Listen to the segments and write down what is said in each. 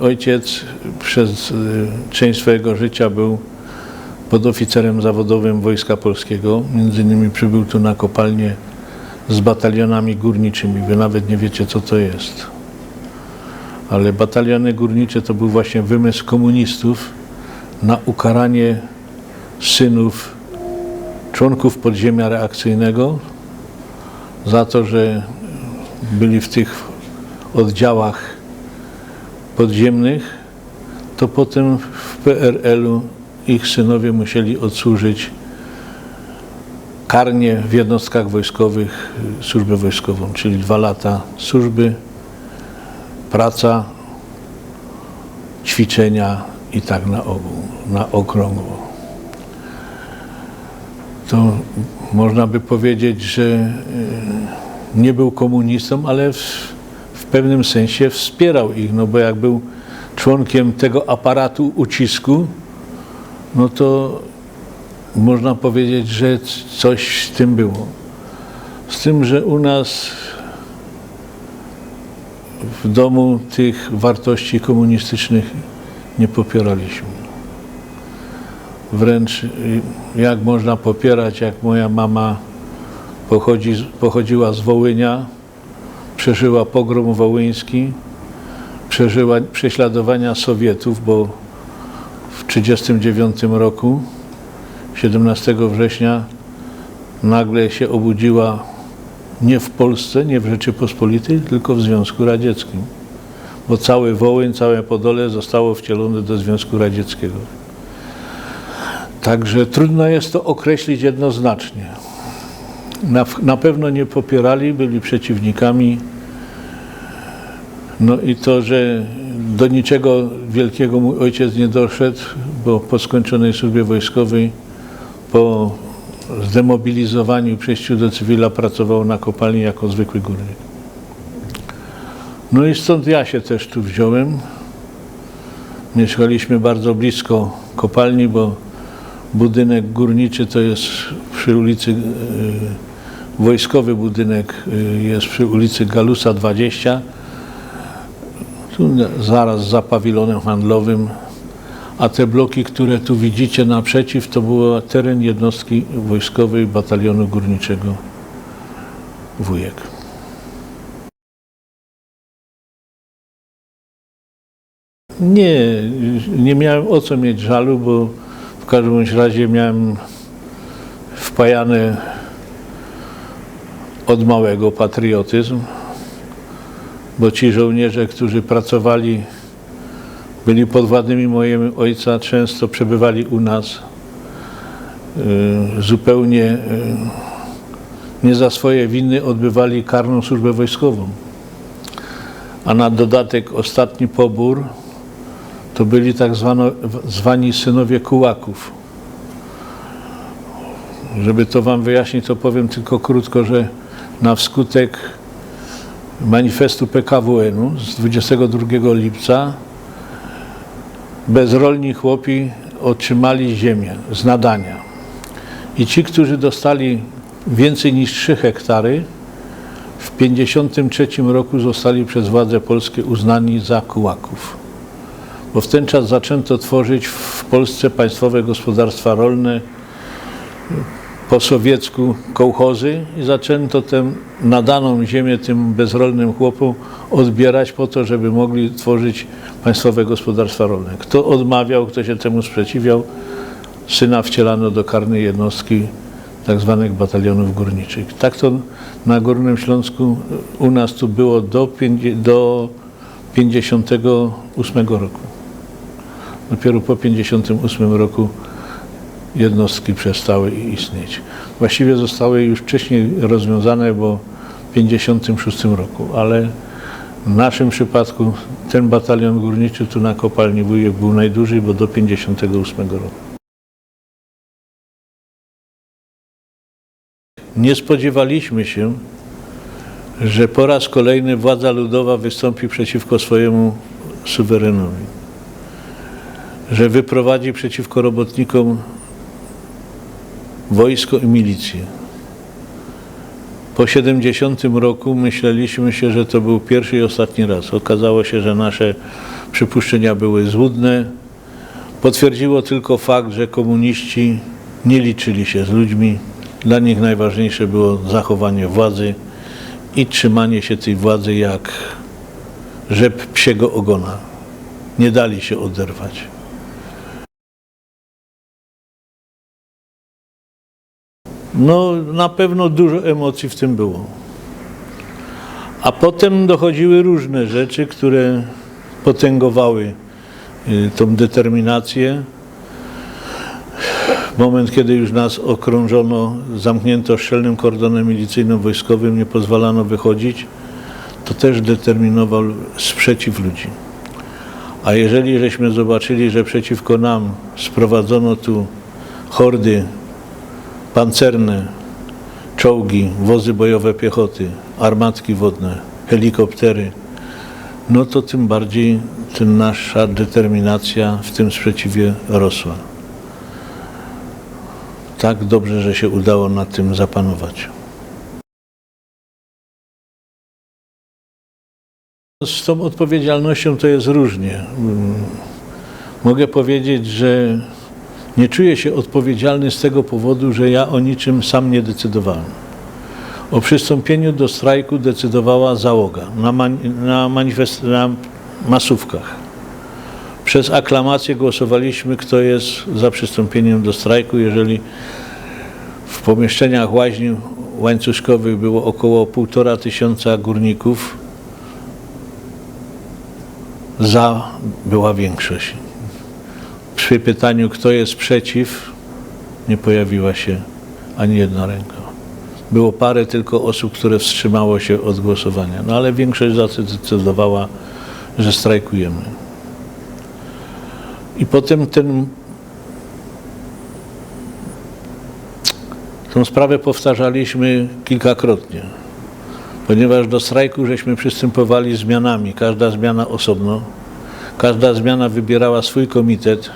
ojciec przez y, część swojego życia był podoficerem zawodowym Wojska Polskiego. Między innymi przybył tu na kopalnię z batalionami górniczymi. Wy nawet nie wiecie, co to jest. Ale bataliony górnicze to był właśnie wymysł komunistów na ukaranie synów członków podziemia reakcyjnego za to, że byli w tych oddziałach podziemnych, to potem w PRL-u ich synowie musieli odsłużyć karnie w jednostkach wojskowych służbę wojskową, czyli dwa lata służby, praca, ćwiczenia i tak na ogół, na okrągło. To można by powiedzieć, że y, nie był komunistą, ale w pewnym sensie wspierał ich, no bo jak był członkiem tego aparatu ucisku, no to można powiedzieć, że coś w tym było. Z tym, że u nas w domu tych wartości komunistycznych nie popieraliśmy. Wręcz y, jak można popierać, jak moja mama pochodzi, z- pochodziła z Wołynia, przeżyła pogrom wołyński, przeżyła prześladowania Sowietów, bo w 1939 roku, 17 września, nagle się obudziła nie w Polsce, nie w Rzeczypospolitej, tylko w Związku Radzieckim. Bo cały Wołyń, całe Podole zostało wcielone do Związku Radzieckiego. Także trudno jest to określić jednoznacznie. Na, na pewno nie popierali, byli przeciwnikami. No i to, że do niczego wielkiego mój ojciec nie doszedł, bo po skończonej służbie wojskowej, po zdemobilizowaniu i przejściu do cywila pracował na kopalni jako zwykły górnik. No i stąd ja się też tu wziąłem. Mieszkaliśmy bardzo blisko kopalni, bo budynek górniczy to jest przy ulicy, e, wojskowy budynek e, jest przy ulicy Galusa 20, tu zaraz za pawilonem handlowym, a te bloki, które tu widzicie naprzeciw, to był teren jednostki wojskowej batalionu górniczego Wujek. Nie, nie miałem o co mieć żalu, bo w każdym razie miałem wpajany od małego patriotyzm, bo ci żołnierze, którzy pracowali, byli podwładnymi mojego ojca, często przebywali u nas y, zupełnie y, nie za swoje winy odbywali karną służbę wojskową. A na dodatek ostatni pobór to byli tak zwano, zwani synowie kułaków. Żeby to wam wyjaśnić, to powiem tylko krótko, że na wskutek manifestu PKWN-u z 22 lipca bezrolni chłopi otrzymali ziemię z nadania. I ci, którzy dostali więcej niż 3 hektary, w 1953 roku zostali przez władze polskie uznani za kułaków. Bo w ten czas zaczęto tworzyć w Polsce państwowe gospodarstwa rolne, po sowiecku kołchozy i zaczęto tę nadaną ziemię tym bezrolnym chłopom odbierać po to, żeby mogli tworzyć państwowe gospodarstwa rolne. Kto odmawiał, kto się temu sprzeciwiał, syna wcielano do karnej jednostki tak zwanych batalionów górniczych. Tak to na Górnym Śląsku u nas tu było do 58 roku. Dopiero po 58 roku jednostki przestały istnieć. Właściwie zostały już wcześniej rozwiązane, bo w 56 roku, ale w naszym przypadku ten batalion górniczy tu na kopalni Wujek był najdłużej, bo do 58 roku. Nie spodziewaliśmy się, że po raz kolejny władza ludowa wystąpi przeciwko swojemu suwerenowi, że wyprowadzi przeciwko robotnikom wojsko i milicję. Po 70 roku myśleliśmy się, że to był pierwszy i ostatni raz. Okazało się, że nasze przypuszczenia były złudne. Potwierdziło tylko fakt, że komuniści nie liczyli się z ludźmi. Dla nich najważniejsze było zachowanie władzy i trzymanie się tej władzy jak rzep psiego ogona. Nie dali się oderwać. No, na pewno dużo emocji w tym było. A potem dochodziły różne rzeczy, które potęgowały y, tą determinację. Moment, kiedy już nas okrążono, zamknięto szczelnym kordonem milicyjno-wojskowym, nie pozwalano wychodzić, to też determinował sprzeciw ludzi. A jeżeli żeśmy zobaczyli, że przeciwko nam sprowadzono tu hordy pancerne, czołgi, wozy bojowe piechoty, armatki wodne, helikoptery, no to tym bardziej tym nasza determinacja w tym sprzeciwie rosła. Tak dobrze, że się udało nad tym zapanować. Z tą odpowiedzialnością to jest różnie. Mogę powiedzieć, że nie czuję się odpowiedzialny z tego powodu, że ja o niczym sam nie decydowałem. O przystąpieniu do strajku decydowała załoga na, mani- na, manifest- na masówkach. Przez aklamację głosowaliśmy, kto jest za przystąpieniem do strajku. Jeżeli w pomieszczeniach łaźni łańcuszkowych było około półtora tysiąca górników, za była większość. Przy pytaniu, kto jest przeciw, nie pojawiła się ani jedna ręka. Było parę tylko osób, które wstrzymało się od głosowania, no ale większość zadecydowała, że strajkujemy. I potem ten, tą sprawę powtarzaliśmy kilkakrotnie, ponieważ do strajku żeśmy przystępowali zmianami, każda zmiana osobno. Każda zmiana wybierała swój komitet,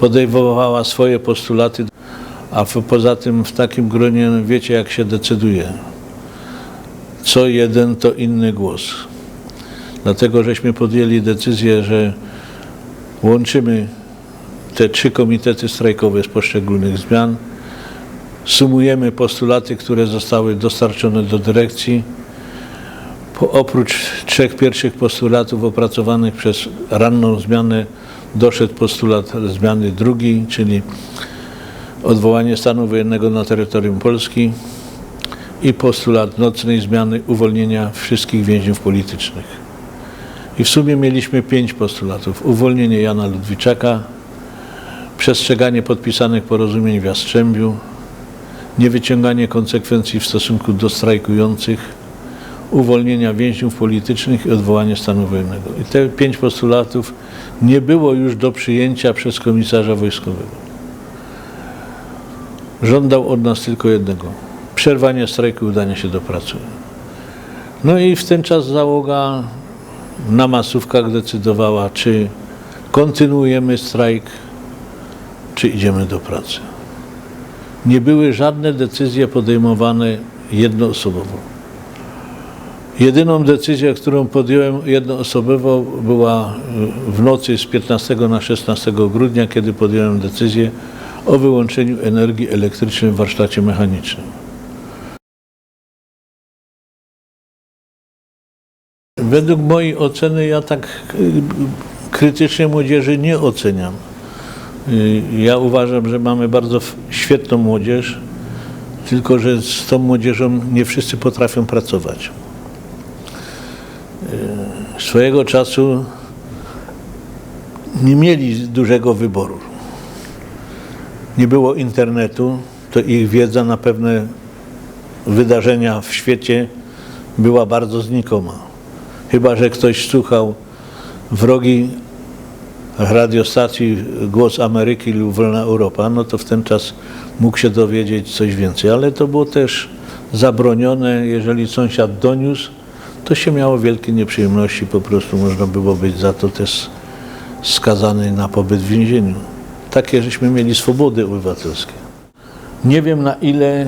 podejmowała swoje postulaty, a poza tym w takim gronie wiecie, jak się decyduje. Co jeden, to inny głos. Dlatego żeśmy podjęli decyzję, że łączymy te trzy komitety strajkowe z poszczególnych zmian, sumujemy postulaty, które zostały dostarczone do dyrekcji, po, oprócz trzech pierwszych postulatów opracowanych przez ranną zmianę doszedł postulat zmiany drugi, czyli odwołanie stanu wojennego na terytorium Polski i postulat nocnej zmiany uwolnienia wszystkich więźniów politycznych. I w sumie mieliśmy pięć postulatów. Uwolnienie Jana Ludwiczaka, przestrzeganie podpisanych porozumień w Jastrzębiu, niewyciąganie konsekwencji w stosunku do strajkujących, uwolnienia więźniów politycznych i odwołanie stanu wojennego. I te pięć postulatów nie było już do przyjęcia przez komisarza wojskowego. Żądał od nas tylko jednego: przerwanie strajku i udania się do pracy. No i w ten czas załoga na masówkach decydowała, czy kontynuujemy strajk, czy idziemy do pracy. Nie były żadne decyzje podejmowane jednoosobowo. Jedyną decyzję, którą podjąłem jednoosobowo była y, w nocy z 15 na 16 grudnia, kiedy podjąłem decyzję o wyłączeniu energii elektrycznej w warsztacie mechanicznym. Według mojej oceny ja tak y, krytycznie młodzieży nie oceniam. Y, Ja uważam, że mamy bardzo świetną młodzież, tylko że z tą młodzieżą nie wszyscy potrafią pracować. Swojego czasu nie mieli dużego wyboru. Nie było internetu, to ich wiedza na pewne wydarzenia w świecie była bardzo znikoma. Chyba, że ktoś słuchał wrogi radiostacji Głos Ameryki lub Wolna Europa, no to w ten czas mógł się dowiedzieć coś więcej. Ale to było też zabronione, jeżeli sąsiad doniósł, to się miało wielkie nieprzyjemności, po prostu można było być za to też skazany na pobyt w więzieniu. Takie żeśmy mieli swobody obywatelskie. Nie wiem na ile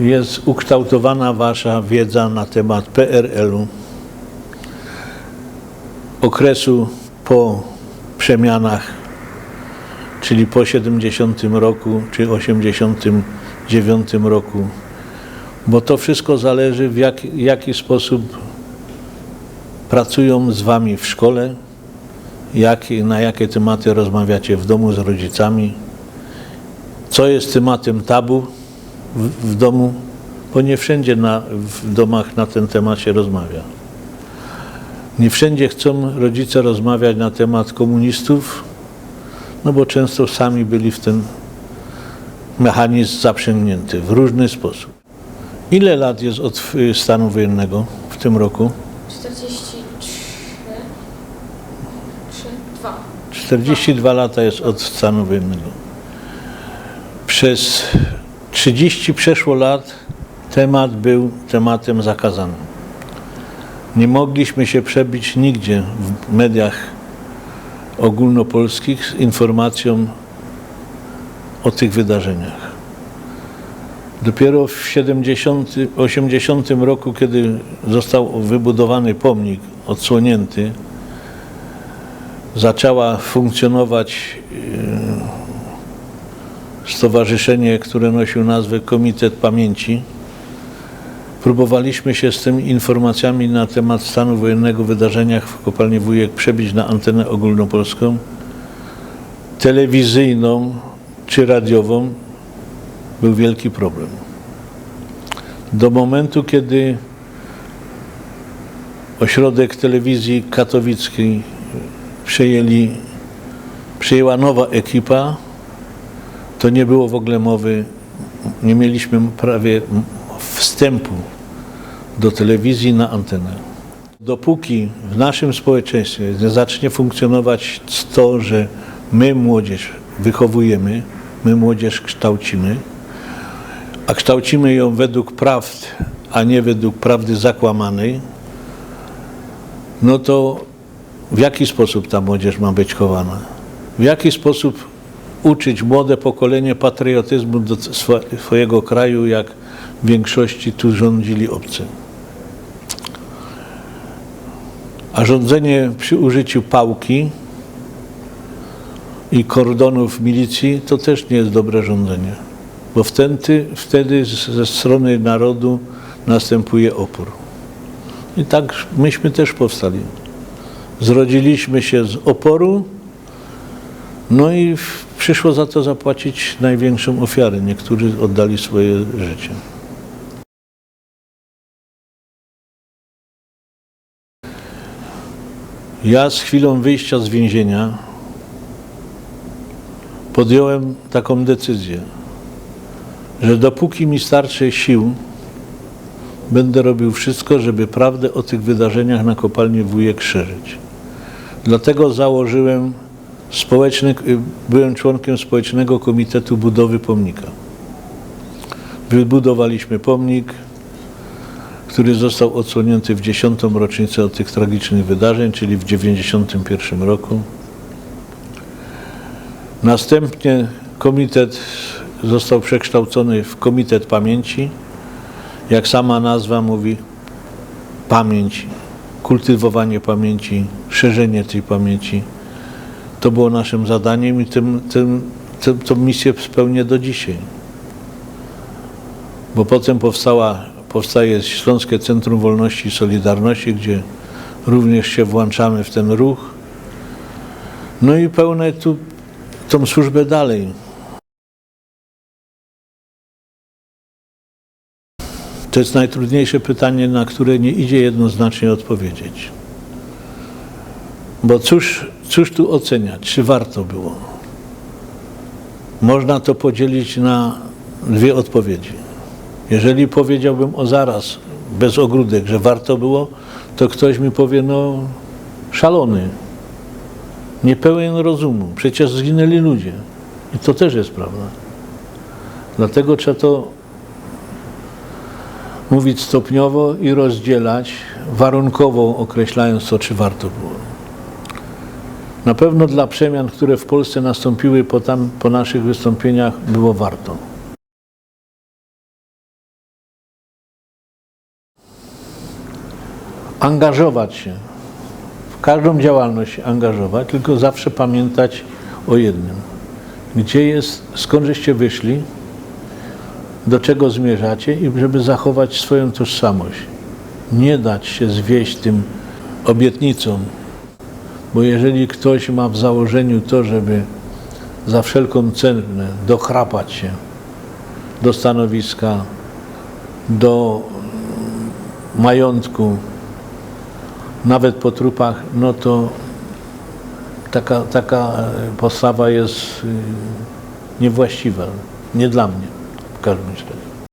y, jest ukształtowana Wasza wiedza na temat PRL-u, okresu po przemianach, czyli po 70 roku czy 89 roku, bo to wszystko zależy w jak, jaki sposób pracują z wami w szkole, jak, na jakie tematy rozmawiacie w domu z rodzicami, co jest tematem tabu w, w domu, bo nie wszędzie na, w domach na ten temat się rozmawia. Nie wszędzie chcą rodzice rozmawiać na temat komunistów, no bo często sami byli w ten mechanizm zaprzęgnięty w różny sposób. Ile lat jest od y, stanu wojennego w tym roku? 43 3 2 42 lata jest od stanu wojennego. Przez 30 przeszło lat temat był tematem zakazanym. Nie mogliśmy się przebić nigdzie w mediach ogólnopolskich z informacją o tych wydarzeniach. Dopiero w 70, 80 roku, kiedy został wybudowany pomnik odsłonięty, zaczęła funkcjonować e, stowarzyszenie, które nosił nazwę Komitet Pamięci. Próbowaliśmy się z tymi informacjami na temat stanu wojennego wydarzeniach w kopalni Wujek przebić na antenę ogólnopolską, telewizyjną czy radiową. Był wielki problem. Do momentu, kiedy ośrodek telewizji katowickiej przejęli, przejęła nowa ekipa, to nie było w ogóle mowy, nie mieliśmy prawie wstępu do telewizji na antenę. Dopóki w naszym społeczeństwie nie zacznie funkcjonować to, że my młodzież wychowujemy, my młodzież kształcimy, a kształcimy ją według prawd, a nie według prawdy zakłamanej, no to w jaki sposób ta młodzież ma być chowana? W jaki sposób uczyć młode pokolenie patriotyzmu do swo- swojego kraju, jak w większości tu rządzili obcy? A rządzenie przy użyciu pałki i kordonów milicji to też nie jest dobre rządzenie, bo wtedy, wtedy ze strony narodu następuje opór. I tak myśmy też powstali. Zrodziliśmy się z oporu, no i przyszło za to zapłacić największą ofiarę. Niektórzy oddali swoje życie. Ja z chwilą wyjścia z więzienia podjąłem taką decyzję, że dopóki mi starczy sił, będę robił wszystko, żeby prawdę o tych wydarzeniach na kopalni Wujek szerzyć. Dlatego założyłem społeczny, byłem członkiem Społecznego Komitetu Budowy Pomnika. Wybudowaliśmy pomnik, który został odsłonięty w 10. rocznicę od tych tragicznych wydarzeń, czyli w 1991 roku. Następnie komitet został przekształcony w Komitet Pamięci. Jak sama nazwa mówi, pamięć, kultywowanie pamięci, szerzenie tej pamięci. To było naszym zadaniem i tym, tym, tym, tą misję spełnię do dzisiaj. Bo potem powstała, powstaje Śląskie Centrum Wolności i Solidarności, gdzie również się włączamy w ten ruch. No i pełne tu tą służbę dalej. To jest najtrudniejsze pytanie, na które nie idzie jednoznacznie odpowiedzieć. Bo cóż, cóż tu oceniać, czy warto było? Można to podzielić na dwie odpowiedzi. Jeżeli powiedziałbym o zaraz, bez ogródek, że warto było, to ktoś mi powie, no szalony, niepełen rozumu, przecież zginęli ludzie. I to też jest prawda. Dlatego trzeba to mówić stopniowo i rozdzielać, warunkowo określając to, czy warto było. Na pewno dla przemian, które w Polsce nastąpiły po, tam, po naszych wystąpieniach, było warto. Angażować się w każdą działalność angażować, tylko zawsze pamiętać o jednym. Gdzie jest, skąd żeście wyszli, do czego zmierzacie i żeby zachować swoją tożsamość. Nie dać się zwieść tym obietnicom, bo jeżeli ktoś ma w założeniu to, żeby za wszelką cenę dochrapać się do stanowiska, do majątku, nawet po trupach, no to taka, taka postawa jest y, niewłaściwa. Nie dla mnie w każdym razie.